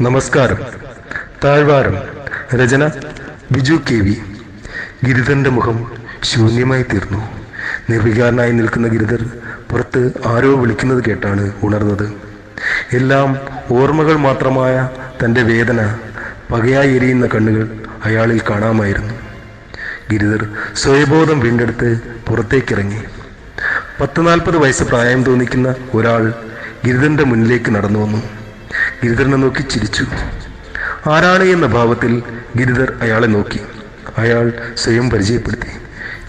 നമസ്കാരം. താഴ്വാരം. രചന ബിജു കെ വി. ഗിരിധന്റെ മുഖം ശൂന്യമായി തീർന്നു. നിർവികാരനായി നിൽക്കുന്ന ഗിരിധർ പുറത്ത് ആരോ വിളിക്കുന്നത് കേട്ടാണ് ഉണർന്നത്. എല്ലാം ഓർമ്മകൾ മാത്രമായ തന്റെ വേദന പകയായി എരിയുന്ന കണ്ണുകൾ അയാളിൽ കാണാമായിരുന്നു. ഗിരിധർ സ്വയബോധം വീണ്ടെടുത്ത് പുറത്തേക്കിറങ്ങി. പത്ത് നാൽപ്പത് വയസ്സ് പ്രായം തോന്നിക്കുന്ന ഒരാൾ ഗിരിധന്റെ മുന്നിലേക്ക് നടന്നു വന്നു. ഗിരിധരനെ നോക്കി ചിരിച്ചു. ആരാണ് എന്ന ഭാവത്തിൽ ഗിരിധർ അയാളെ നോക്കി. അയാൾ സ്വയം പരിചയപ്പെടുത്തി.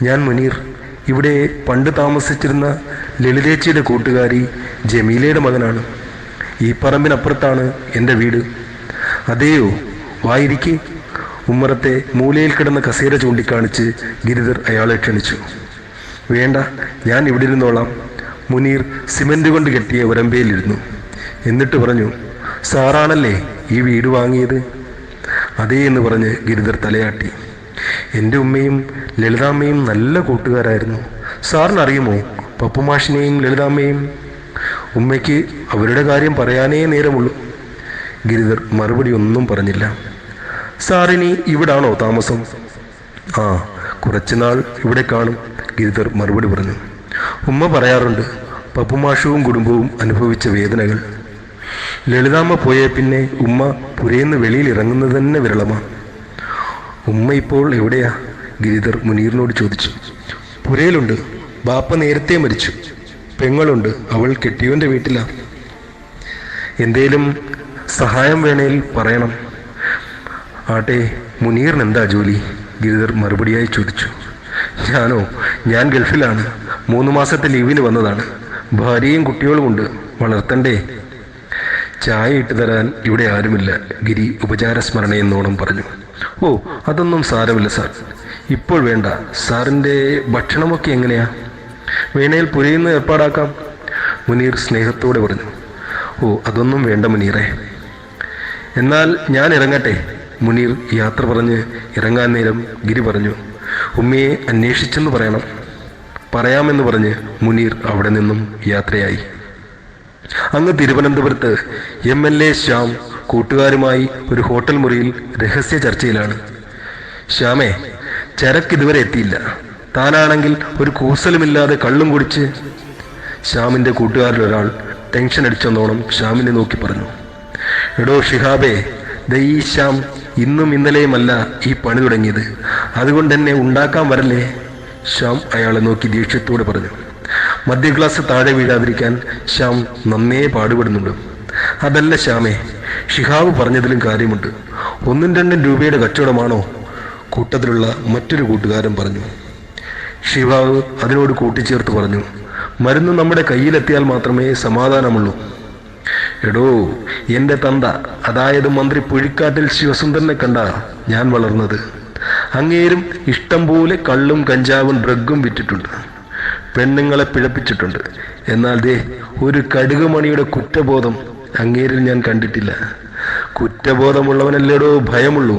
ഞാൻ മുനീർ. ഇവിടെ പണ്ട് താമസിച്ചിരുന്ന ലളിതേച്ചിയുടെ കൂട്ടുകാരി ജമീലയുടെ മകനാണ്. ഈ പറമ്പിനപ്പുറത്താണ് എന്റെ വീട്. അതെയോ? വായിരിക്കെ. ഉമ്മറത്തെ മൂലയിൽ കിടന്ന കസേര ചൂണ്ടിക്കാണിച്ച് ഗിരിധർ അയാളെ ക്ഷണിച്ചു. വേണ്ട ഞാൻ ഇവിടെ ഇരുന്നോളാം. മുനീർ സിമന്റ് കൊണ്ട് കെട്ടിയ ഒരമ്പയിലിരുന്നു. എന്നിട്ട് പറഞ്ഞു സാറാണല്ലേ ഈ വീട് വാങ്ങിയത്? അതേ എന്ന് പറഞ്ഞ് ഗിരിധർ തലയാട്ടി. എന്റെ ഉമ്മയും ലളിതാമ്മയും നല്ല കൂട്ടുകാരായിരുന്നു. സാറിനറിയുമോ പപ്പുമാഷിനെയും ലളിതാമ്മയും? ഉമ്മയ്ക്ക് അവരുടെ കാര്യം പറയാനേ നേരമുള്ളൂ. ഗിരിധർ മറുപടി ഒന്നും പറഞ്ഞില്ല. സാറിനി ഇവിടാണോ താമസം? ആ കുറച്ചുനാൾ ഇവിടെ കാണും ഗിരിധർ മറുപടി പറഞ്ഞു. ഉമ്മ പറയാറുണ്ട് പപ്പുമാഷവും കുടുംബവും അനുഭവിച്ച വേദനകൾ. ലളിതാമ്മ പോയ പിന്നെ ഉമ്മ പുരയിന്ന് വെളിയിൽ ഇറങ്ങുന്നത് തന്നെ വിരളമാണ് ഉമ്മ ഇപ്പോൾ എവിടെയാ? ഗിരിധർ മുനീറിനോട് ചോദിച്ചു. പുരയിലുണ്ട്. ബാപ്പ നേരത്തെ മരിച്ചു. പെങ്ങളുണ്ട്. അവൾ കെട്ടിയവന്റെ വീട്ടിലാ. എന്തേലും സഹായം വേണേൽ പറയണം. ആട്ടെ മുനീറിന് എന്താ ജോലി? ഗിരിധർ മറുപടിയായി ചോദിച്ചു. ഞാനോ? ഞാൻ ഗൾഫിലാണ്. മൂന്ന് മാസത്തെ ലീവിന് വന്നതാണ്. ഭാര്യയും കുട്ടികളുമുണ്ട് വളർത്തണ്ടേ? ചായ ഇട്ട് തരാൻ ഇവിടെ ആരുമില്ല. ഗിരി ഉപചാര ഉപചാരസ്മരണയെന്നോണം പറഞ്ഞു. ഓ അതൊന്നും സാരമില്ല സാർ. ഇപ്പോൾ വേണ്ട. സാറിന്റെ ഭക്ഷണമൊക്കെ എങ്ങനെയാ? വേണേൽ പുരയിന്ന് ഏർപ്പാടാക്കാം. മുനീർ സ്നേഹത്തോടെ പറഞ്ഞു. ഓ അതൊന്നും വേണ്ട മുനീറെ. എന്നാൽ ഞാൻ ഇറങ്ങട്ടെ. മുനീർ യാത്ര പറഞ്ഞ് ഇറങ്ങാൻ നേരം ഗിരി പറഞ്ഞു. ഉമ്മയെ അന്വേഷിച്ചെന്ന് പറയണം. പറയാമെന്ന് പറഞ്ഞ് മുനീർ അവിടെ നിന്നും യാത്രയായി. അങ്ങ് തിരുവനന്തപുരത്ത് എം എൽ എ ശ്യാം കൂട്ടുകാരുമായി ഒരു ഹോട്ടൽ മുറിയിൽ രഹസ്യ ചർച്ചയിലാണ്. ശ്യാമേ ചരക്ക് ഇതുവരെ എത്തിയില്ല. താനാണെങ്കിൽ ഒരു കൂസലുമില്ലാതെ കള്ളും കുടിച്ച് ശ്യാമിന്റെ കൂട്ടുകാരിൽ ഒരാൾ ടെൻഷൻ അടിച്ചെന്നോണം ശ്യാമിനെ നോക്കി പറഞ്ഞു. എടോ ഷിഹാബേ ഈ ശ്യാം ഇന്നും ഇന്നലെയുമല്ല ഈ പണി തുടങ്ങിയത്. അതുകൊണ്ട് തന്നെ ഉണ്ടാക്കാൻ വരല്ലേ? ശ്യാം അയാളെ നോക്കി ദേഷ്യത്തോടെ പറഞ്ഞു. മധ്യ ക്ലാസ് താഴെ വീഴാതിരിക്കാൻ ശ്യാം നന്നേ പാടുപെടുന്നുണ്ട്. അതല്ല ശ്യാമേ ഷിഹാബ് പറഞ്ഞതിലും കാര്യമുണ്ട്. ഒന്നും രണ്ടും രൂപയുടെ കച്ചവടമാണോ? കൂട്ടത്തിലുള്ള മറ്റൊരു കൂട്ടുകാരൻ പറഞ്ഞു. ഷിഹാബ് അതിനോട് കൂട്ടിച്ചേർത്ത് പറഞ്ഞു മരുന്ന് നമ്മുടെ കയ്യിലെത്തിയാൽ മാത്രമേ സമാധാനമുള്ളൂ. എടോ എന്റെ തന്ത അതായത് മന്ത്രി പുഴിക്കാട്ടിൽ ശിവസുന്ദരനെ കണ്ട ഞാൻ വളർന്നത്. അങ്ങേരും ഇഷ്ടം പോലെ കള്ളും കഞ്ചാവും ഡ്രഗും വിറ്റിട്ടുണ്ട്. പെണ്ണുങ്ങളെ പിഴപ്പിച്ചിട്ടുണ്ട്. എന്നാൽ ദേ ഒരു കടുകുമണിയുടെ കുറ്റബോധം അങ്ങേരിൽ ഞാൻ കണ്ടിട്ടില്ല. കുറ്റബോധമുള്ളവനല്ലേടോ ഭയമുള്ളൂ.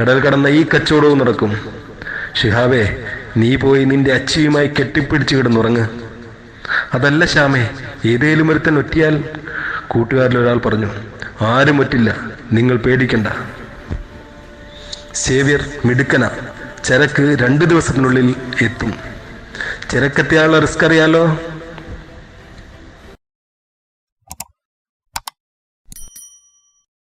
കടൽ കടന്ന ഈ കച്ചവടവും നടക്കും. ഷിഹാബേ നീ പോയി നിന്റെ അച്ചിയുമായി കെട്ടിപ്പിടിച്ച് കിടന്നുറങ്ങ്. അതല്ല ശ്യാമേ ഏതേലും ഒരുത്തൻ ഒറ്റിയാൽ? കൂട്ടുകാരിൽ ഒരാൾ പറഞ്ഞു ആരും ഒറ്റില്ല നിങ്ങൾ പേടിക്കണ്ട. സേവ്യർ മിടുക്കന ചരക്ക് രണ്ട് ദിവസത്തിനുള്ളിൽ എത്തും. ചരക്കെത്തിയാനുള്ള റിസ്ക് അറിയാലോ?